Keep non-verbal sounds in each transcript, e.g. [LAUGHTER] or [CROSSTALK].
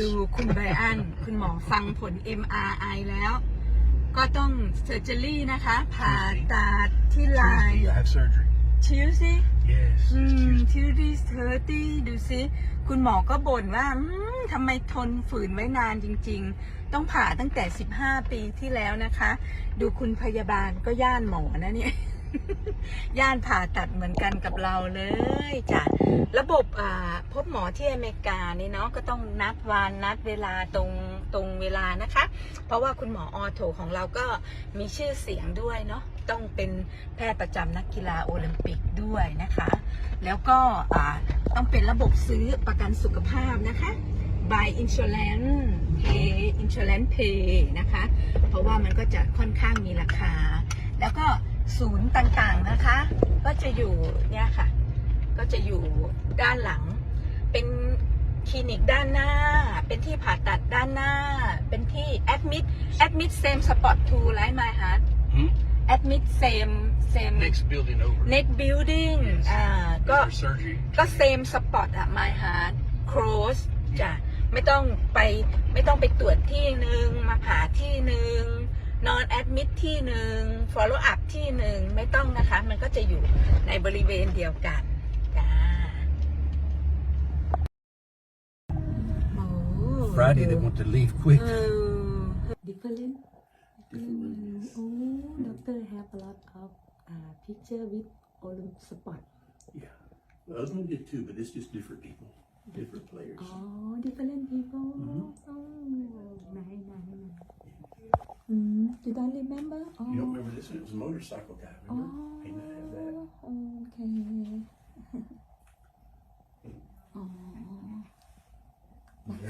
ดูคุณไบอันคุณหมอฟังผล MRI แล้ว ก็ต้องเซอร์เจอรี่นะคะ ผ่าตัดที่ลาย Tuesday, y ิวซี่ e s อื t ม u e s d a y ทิวดี้เทอร์ตี้ดูสิคุณหมอก็บ่นว่าทำไมทนฝืนไว้นานจริงๆ ต้องผ่าตั้งแต่ 15 ปีที่แล้วนะคะ ดูคุณพยาบาลก็ย่านหมอนะเนี่ยย่านผ่าตัดเหมือนกันกับเราเลยจ้ะระบบพบหมอที่อเมริกานี่เนาะก็ต้องนัดวัน นัดเวลาตรงตรงเวลานะคะ เพราะว่าคุณหมอออโถของเราก็มีชื่อเสียงด้วยเนาะต้องเป็นแพทย์ประจำนักกีฬาโอลิมปิกด้วยนะคะ แล้วก็ต้องเป็นระบบซื้อประกันสุขภาพนะคะ by insurance pay insurance pay นะคะ เพราะว่ามันก็จะค่อนข้างมีราคา แล้วก็ศูนย์ต่างๆนะคะ ก็จะอยู่เนี่ยค่ะก็จะอยู่ด้านหลัง เป็นคลินิกด้านหน้า เป็นที่ผ่าตัดด้านหน้า เป็นที่แอดมิดแอดมิดเซมสปอตทูไลท์ไมฮาร์ดแอดมิดเซม เซม Next building over. เน็กบิลดิ้งก็ t e s s u g ก็เซมสปอตอะม y ฮ e a r t close จ้ะไม่ต้องไปไม่ต้องไปตรวจที่หนึ่งมาผ่าที่หนึ่งนอนแอดมิดที่หนึ่ง follow up ที่หนึ่งไม่ต้องนะคะมันก็จะอยู่ในบริเวณเดียวกัน Friday. They want to leave quick. Uh, mm. different. oh, doctor have a lot of uh, picture with all support. Yeah. Well, other one did too, but it's just different people, different players. Oh, different people. Mm -hmm. Oh, nice, nice, nice. Mm, did I remember? Oh. You don't oh. remember this one? It was a motorcycle guy, remember? Oh, I have that. Okay.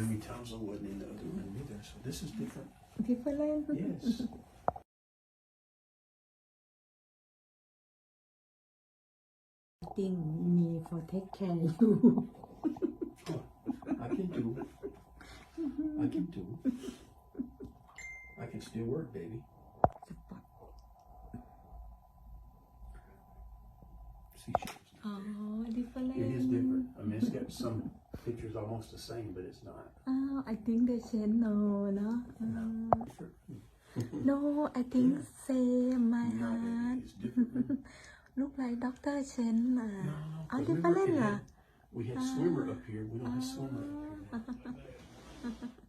Jimmy wasn't in the other either, so this is different. Different Yes. Thanking [LAUGHS] me for take care of you. I can do. I can do. I can still work, baby. See, oh, different. It is different. I mean, it's got some almost the same, but it's not. Oh, I think they said no, no. no, I think same, my no, heart. It's different. [LAUGHS] Look like Dr. Chen. No, no, oh, different. We had, we had uh, swimmer ah. up here. We don't uh, have swimmer up here. Ah. [LAUGHS]